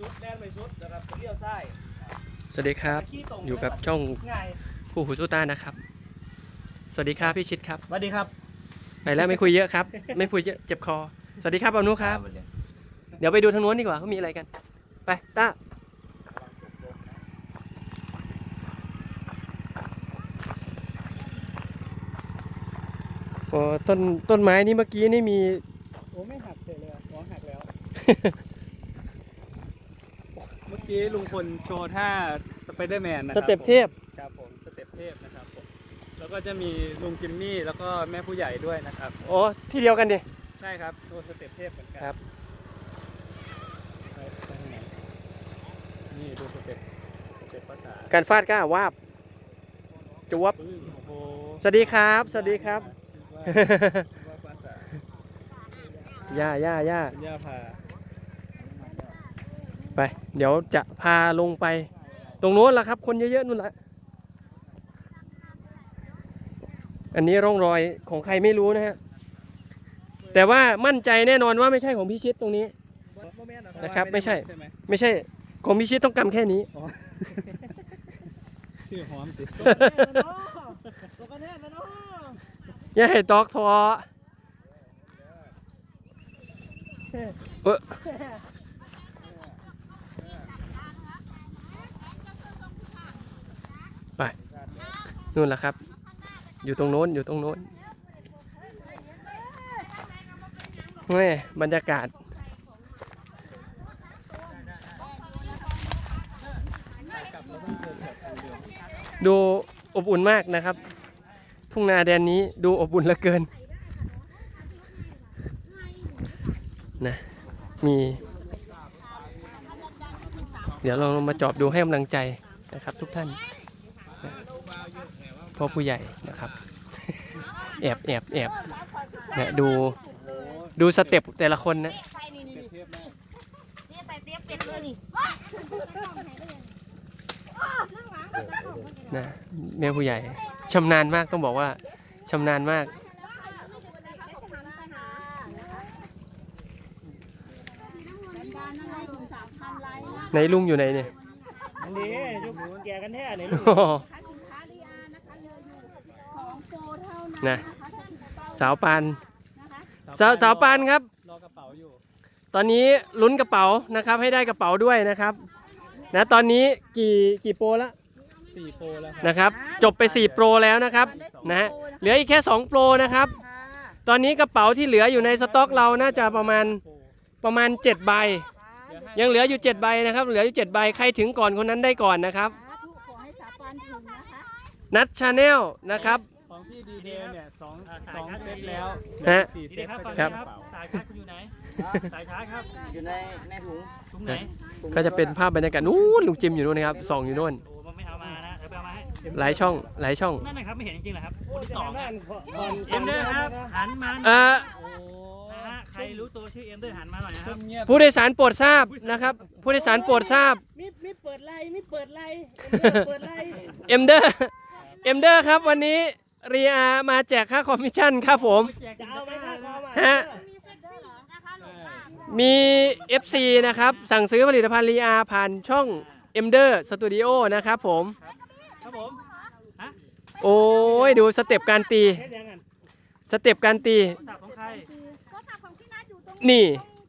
สุดแล่นไปสุดนะครับเลี้ยวซ้ายสวัสดีครับ ขี้ตรงอยู่กับช่องง่ายคู่หูสู้ต้านนะครับ สวัสดีครับพี่ชิดครับสวัสดีครับ ไปแล้วไม่คุยเยอะครับ ไม่คุยเยอะเจ็บคอ สวัสดีครับเอานุครับ เดี๋ยวไปดูทางโน้นดีกว่าเขามีอะไรกัน ไปต้าโอ้ต้นต้นไม้นี่เมื่อกี้นี่มี โอ้ไม่หักเลยเลยหัวหักแล้วเมื่อ กี้ลุงพลโชว์ท่าสไปเดอร์แมนนะคสรับเต็ปเทพ ผมครับผมสเต็ปเทพนะครับผมแล้วก็จะมีลุงจิมมี่แล้วก็แม่ผู้ใหญ่ด้วยนะครับโอ้ที่เดียวกันดิ ใช่ครับตัวสเต็ปเทพเหมือนกันครับ ไปไปข้างในนี่ดูสเต็ปสเต็ปภาษาการฟาดก้าวาบจวบปึ้งโอ้โหสวัสดีครับ สวัสดีครับ ว่าภาษาย่าย่าย่าคุณย่าพา ไป เดี๋ยวจะพาลงไป ตรงโน้นละครับ คนเยอะๆนู่นละอันนี้ร่องรอยของใครไม่รู้นะฮะ แต่ว่ามั่นใจแน่นอนว่าไม่ใช่ของพี่ชิดตรงนี้ นะครับไม่ใช่ใช่ไหมไม่ใช่ ของพี่ชิดต้องกำแค่นี้ชื่อหอมสิตัวกันแน่นะเนาะอย่าให้ตอกทอเออ นู่นแหละครับ อยู่ตรงโน้นอยู่ตรงโน้นแม่บรรยากาศ ดูอบอุ่นมากนะครับ ทุ่งนาแดนนี้ดูอบอุ่นเหลือเกินนะมี เดี๋ยวเรามาจอบดูให้กำลังใจนะครับทุกท่าน พ่อผู้ใหญ่นะครับแอบแอบแอบนะดูดูสเต็ปแต่ละคนนะใส่นี่นี่เทพมากนี่ใส่เตี้ยเป็ดเลยนี่นะแม่ผู้ใหญ่ชำนาญมากต้องบอกว่าชำนาญมากไหนลุงอยู่ไหนเนี่ยอันนี้ยุคแก่กันแท้เลยอ๋อ นะสาวปานสาวสาวปานครับ รอกระเป๋าอยู่ ตอนนี้ลุ้นกระเป๋านะครับ ให้ได้กระเป๋าด้วยนะครับนะตอนนี้กี่กี่โปรแล้วสี่โปรแล้วนะครับ จบไป4โปรแล้วนะครับนะฮะเหลืออีกแค่2โปรนะครับ ตอนนี้กระเป๋าที่เหลืออยู่ในสต็อกเราน่าจะประมาณประมาณ7ใบ ยังเหลืออยู่7ใบนะครับ เหลืออยู่7ใบใครถึงก่อนคนนั้นได้ก่อนนะครับขอให้สาปานถึงนะคะนัดชาแนลนะครับ ของพี่ดีเดย์เนี่ยสองสองเซตแล้วฮะ สี่เซตครับ สายชาร์จคุณอยู่ไหน สายชาร์จครับอยู่ในในถุงถุงไหนก็จะเป็นภาพบรรยากาศนู้นลุงจิมอยู่นู้นนะครับส่องอยู่นู้นโอ้มันไม่เอามานะเดี๋ยวไปเอามาให้ หลายช่องหลายช่อง นั่นนะครับไม่เห็นจริงๆเหรอครับคนที่สองนั่นะนก่อนเอ็มเดอร์ครับ หันมาเอ่อโอ้นะฮะ ใครรู้ตัวชื่อเอ็มเดอร์หันมาหน่อยนะคซุ่รับมเงียบผู้โดยสารโปรดทราบนะครับ ผู้โดยสารโปรดทราบมีมีเปิดไลน์มีเปิดไลน์เปิดไลน์ เอ็มเดอร์เอ็มเดอร์ครับวันนี้ เรียมาแจกค่าคอมมิชชั่นครับผม จะเอาไหมครับเอามาฮะมี FC นะครับ สั่งซื้อผลิตภัณฑ์รีอาผ่านช่อง e m d e r Studio นะครับผม ครับผมโอ้ยดูสเต็ปการตี เฮ็ดยังไงสเต็ปการตี โทรศัพท์ของใครโทรศัพท์ของพี่นัทอยู่ตรงนี่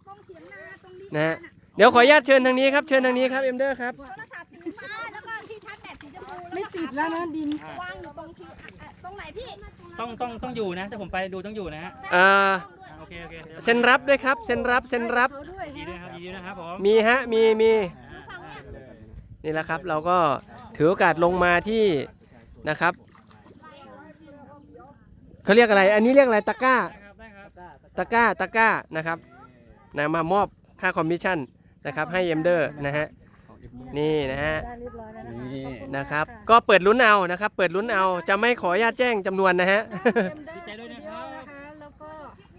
ตรงเถียงนาตรงนี้นะฮะ เดี๋ยวขออนุญาตเชิญทางนี้ครับเชิญทางนี้ครับ e m d e r ครับ โทรศัพท์สีฟ้าแล้วก็ที่ชาร์จแบตสีชมพูไม่ติดแล้วนะดิน วางอยู่ตรงที่อะต รงไหนพี่ต้องต้องต้องอยู่นะถ้าผมไปดูต้องอยู่นะฮะอ่าอ่าโอเคโอเคดี๋ยวเซ็นรับด้วยครับ เซ็นรับเซ็นรับเขาด้วยยินดีด้วยครับยินดีด้วยนะครับผมมีฮะมีมีอ่านี่แหละครับเราก็ถือโอกาสลงมาที่นะครับเขาเรียกอะไร อันนี้เรียกอะไรตะกร้าได้ครับได้ครับตะกร้าตะกร้านะครับนะมามอบค่าคอมมิชชั่นนะครับให้เอ็มเดอร์นะฮะ นี่นะฮะ ได้เรียบร้อยแล้วนะคะนี่ ขอบคุณนะครับ ก็เปิดลุ้นเอานะครับ เปิดลุ้นเอา จะไม่ขออนุญาตแจ้งจำนวนนะฮะ ดีใจด้วยนะครับนะคะแล้วก็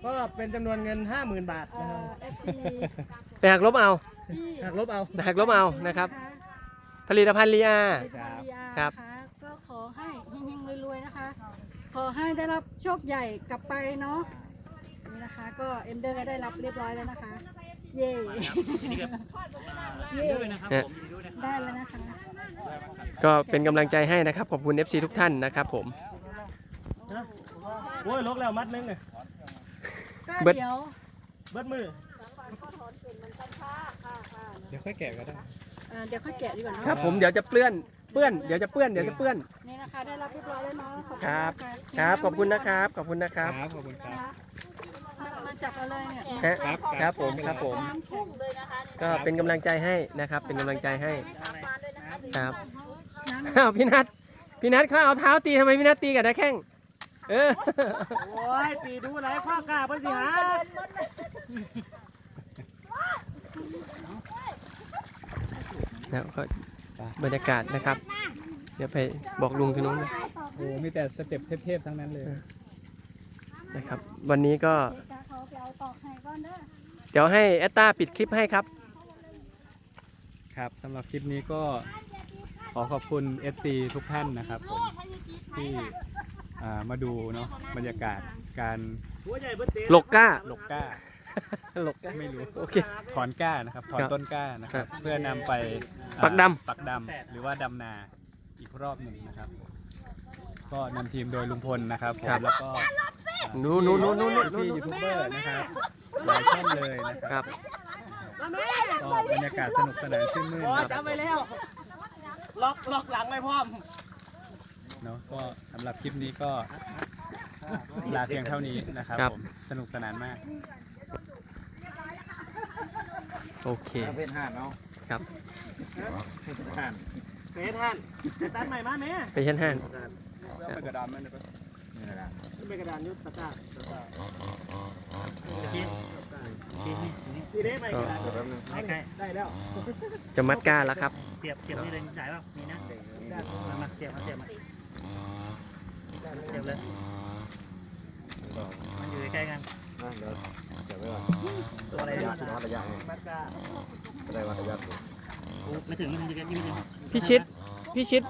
ก็เป็นจำนวนเงิน 50,000 บาทเอ่นะครับอ FC ไปหักลบเอา ที่หักลบเอาไปหักลบเอานะครับ ผลิตภัณฑ์ลีอา ผลิตภัณฑ์ DR ครับ นะคะก็ขอให้เฮงๆรวยๆนะคะ ขอให้ได้รับโชคใหญ่กลับไปเนาะนี่นะคะ ก็เอ็มเดอร์ก็ได้รับเรียบร้อยแล้วนะคะ เย่นี่ก็ยินดีด้วยนะครับผมยินดีด้วยนะครับได้แล้วนะคะก็เป็นกำลังใจให้นะครับ ขอบคุณ FC ทุกท่านนะครับผม โอ้ยลกแล้วมัดนึงเลยก็เบิดเดี๋ยวเบิดมือเดี๋ยวค่อยแกะก็ได้เอ่อเดี๋ยวค่อยแกะดีกว่าเนาะครับผมเดี๋ยวจะเปื้อนเปื้อนเดี๋ยวจะเปื้อนเดี๋ยวจะเปื้อน นี่นะคะได้รับเรียบร้อยแล้วเนาะขอบคุณครับ มากะครับขอบคุณนะครับขอบคุณนะครับ ขอบคุณครับมา มาจับเอาเลยเนี่ยฮะครับครับผมครับผม น้ำแข็งก็เป็นกำลังใจให้นะครับ เป็นกำลังใจให้ครับน้ำอ้าวพี่นัทพี่นัทเขาเอาเท้าตีทำไมพี่นัทตีกับนักแข้งเออ โอ้ยตีดูไหนข้อกล้าเพิ่นสิหาแล้วก็บรรยากาศนะครับ เดี๋ยวไปบอกลุงที่นู้นนะโอ้มีแต่สเต็ปเทพๆทั้งนั้นเลย นะครับ วันนี้ก็เขา ไปเอาตอกให้ก่อนเด้อเดี๋ยวให้แอตตาปิดคลิปให้ครับ ครับสำหรับคลิปนี้ก็ขอขอบคุณ FC ทุกท่านนะครับผมที่อ่ามาดูเนาะบรรยากาศการหลกก้า หลกก้า หลกก้า ไม่รู้โอเค ถอนก้านะครับถอนครับต้นก้านะครับครับ เพื่อนำไปอ่าปักดำ ปักดำหรือว่าดำนาอีกรอบหนึ่งนะครับ ก็นำทีมโดยลุงพลนะครับผมแล้วก็อ่าหนูหนูหนูหนูหนูหนูพี่ยูทูบเบอร์นะครับหลายท่านเลยนะคครัรับก็บรรยากาศสนุกสนานชื่นมื่นครับจำไปแล้ว ล็อกล็อกหลังไว้พร้อม เนาะก็สำหรับคลิปนี้ก็ลาเพียงเท่านี้นะครับครับ ผมสนุกสนานมาก โอเคเป็นห่านเนาะครับห่านเป็นห่านตัดใหม่มาแม่ไปชั้นห้า งเป็นกระดานไหมเนี่ยเป็นกระดานยุทธตะกร้ากินกินนี่นี่ได้ไหมกระดานได้แล้วจะมัดก้าแล้วครับเสียบเสียบนี่เลยจ่ายเปล่ามีนะมามาเสียบมาเสียบมาเสียบเลยมันอยู่ใกล้กันตัวอะไรเนี่ยมัดก้าไม่ถึงไม่ถึงจะแค่ไม่ถึงพี่ชิดพี่ชิด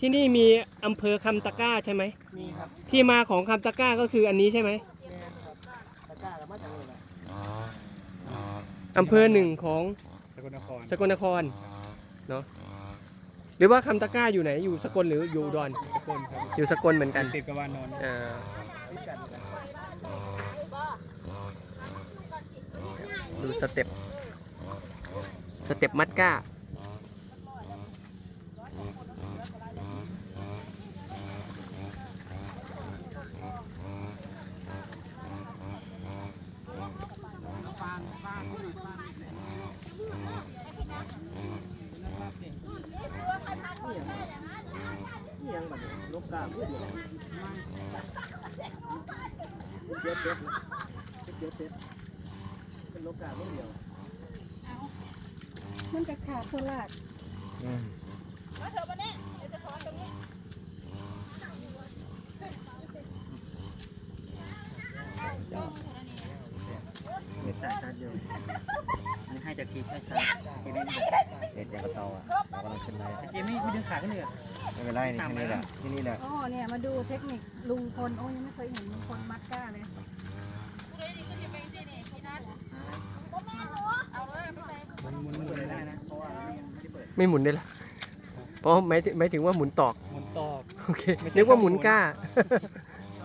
ที่นี่มีอำเภอคำตะกร้าใช่ไหม มีครับที่มาของคำตะกร้าก็คืออันนี้ใช่ไหมตะกร้าแล้วมาจากไหนล่ะอำเภอหนึ่งของสกลนครสกลนครเนาะหรือว่าคำตะกร้าอยู่ไหนอยู่สกลหรืออยู่อุดอนสกลครับอยู่สกลเหมือนกันติดกับวานอนท์อ่าดูสเต็ปสเต็ปมัดก้า นี่ยังแบบลบกล้า เพื่อนเลยเจ็บเจ็บเจ็บเจ็บเป็นโลกาเพื่เดียวมันจะขาดโคราชเม็ดสายชาเดียวนี่ให้จากทีใช่ใช่ทีนี้เด็ดจากกระตออะ กำลังขึ้นได้เกมนี้ไม่ดึงขาขึ้นเลยอะไม่เป็นไรนี่แค่นี้แหละที่นี่แหละอ๋อเนี่ยมาดูเทคนิคลุงพลโอ้ยังไม่เคยเห็นลุงพลมัดก้าเลยมันหมุนหมุนได้ได้นะนะเพราะว่าไม่ได้เปิดไม่หมุนได้ละเพราะหมายถึงหมายถึงว่าหมุนตอกหมุนตอกโอเคไม่ใช่นึกว่าหมุนก้า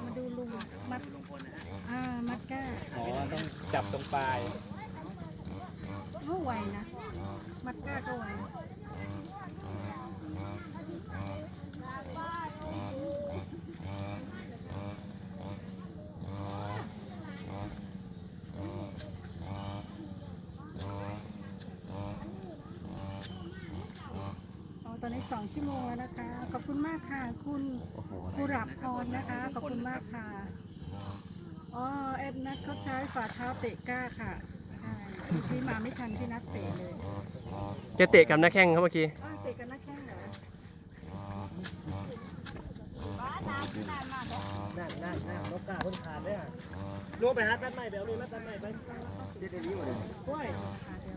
มาดูลุงมัดลุงพลนะฮะอ่ามัดก้าอ๋อต้องจับตรงปลาย โอ้ไวนะ มัดก้าก็ไว อ๋อตอนนี้ สองชั่วโมงแล้วนะคะ ขอบคุณมากค่ะ คุณโอ้โหผู้รับพรนะคะ ขอบคุณมากค่ะ อ๋อเอ็ดนัทเขาใช้ฝ่าเท้าเตะก้าค่ะใช่พี่มาไม่ทันพี่นัทเตะเลยแกเตะกับนักแข้งเขาเมื่อกี้อ้าวเตะกันนักแข่งเหรอนั่นนั่นนั่นลบกล้าเพิ่งขาดเลยอะลูกไปหาตัดใหม่เดี๋ยวลูกตัดใหม่ไป เดี๋ยวเดี๋ยวนี้หมดเลย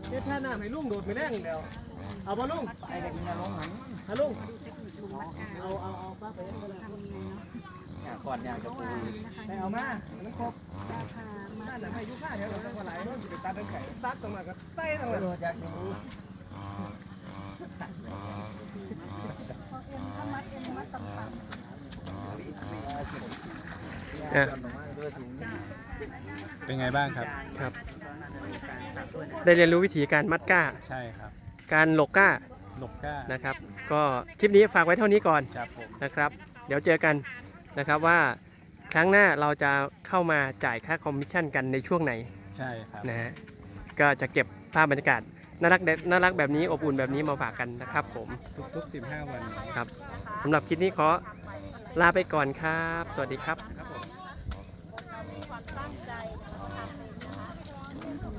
เด็ดท่าน้ำให้ลุงโดดไปแรงเดียวเอาบ่ลุงไอ้เด็กมันจะลงหันฮะลุงเอาเอาเอาป้าไปยังไงทำยังไงเนาะก่อนอยากจะเมื่อวานนะคะไปเอามามันครบราคามานั่นแหละให้ยุค่าแถวเราเท่าไหร่ต้องไปตัดเป็นไก่ซัดตรงนั้นก็ใต้ตรงนั้นพอเอ็นถ้ามัดเอ็นมัดต่ำอะเป็นไงบ้างครับครับ ได้เรียนรู้วิธีการมัดก้า ใช่ครับการหลกก้าหลบก้านะครับ ก็คลิปนี้ฝากไว้เท่านี้ก่อนครับผมนะครับ เดี๋ยวเจอกันนะครับว่าครั้งหน้าเราจะเข้ามาจ่ายค่าคอมมิชชั่นกันในช่วงไหนใช่ครับ นะฮะก็จะเก็บภาพบรรยากาศน่ารักแบบน่ารักแบบนี้อบอุ่นแบบนี้มาฝากกันนะครับผมทุกๆ15 วันครับสำหรับคลิปนี้ขอลาไปก่อนครับ สวัสดีครับ